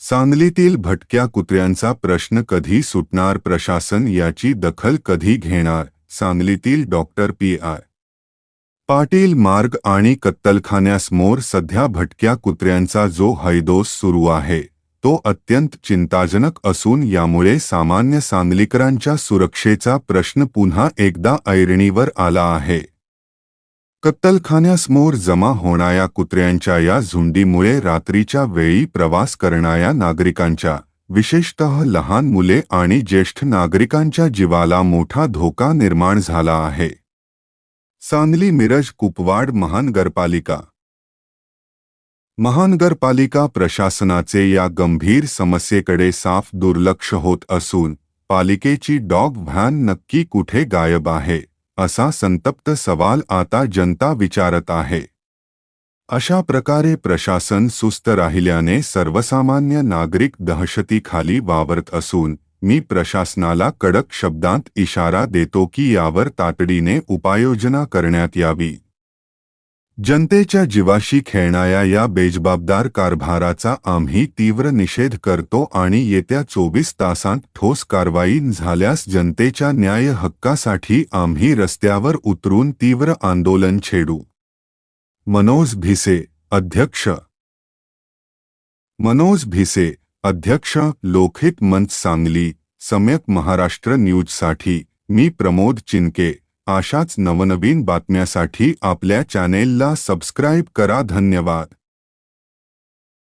सांगलीतील भटक्या कुत्र्यांचा प्रश्न कधी सुटणार? प्रशासन याची दखल कधी घेणार? सांगलीतील डॉक्टर पी. आर. पाटील मार्ग आणि कत्तलखान्यासमोर सध्या भटक्या कुत्र्यांचा जो हैदोस सुरू आहे तो अत्यंत चिंताजनक असून यामुळे सामान्य सांगलीकरांच्या सुरक्षेचा प्रश्न पुन्हा एकदा ऐरणीवर आला आहे. कत्तलखान्यासमोर जमा होणाऱ्या कुत्र्यांच्या या झुंडीमुळे रात्रीच्या वेळी प्रवास करणाऱ्या नागरिकांच्या विशेषतः लहान मुले आणि ज्येष्ठ नागरिकांच्या जीवाला मोठा धोका निर्माण झाला आहे. सांगली मिरज कुपवाड महानगरपालिका. महानगरपालिका प्रशासनाचे या गंभीर समस्येकडे साफ दुर्लक्ष होत असून पालिकेची डॉग व्हॅन नक्की कुठे गायब आहे? असा संतप्त सवाल आता जनता विचारत आहे. अशा प्रकारे प्रशासन सुस्त राहिल्याने सर्वसामान्य नागरिक दहशतीखाली वावरत असून, मी प्रशासनाला कडक शब्दांत इशारा देतो की यावर तातडीने उपाययोजना करण्यात यावी. जनतेच्या जीवाशी खेळणाऱ्या या बेजबाबदार कारभाराचा आम्ही तीव्र निषेध करतो आणि येत्या चोवीस तासांत ठोस कारवाई झाल्यास जनतेच्या न्याय हक्कासाठी आम्ही रस्त्यावर उतरून तीव्र आंदोलन छेडू. मनोज भिसे अध्यक्ष. मनोज भिसे अध्यक्ष लोखित मंच सांगली सम्यक महाराष्ट्र न्यूजसाठी मी प्रमोद चिनके. अशाच नवनवीन बातम्यासाठी आपल्या चॅनेलला सबस्क्राईब करा. धन्यवाद.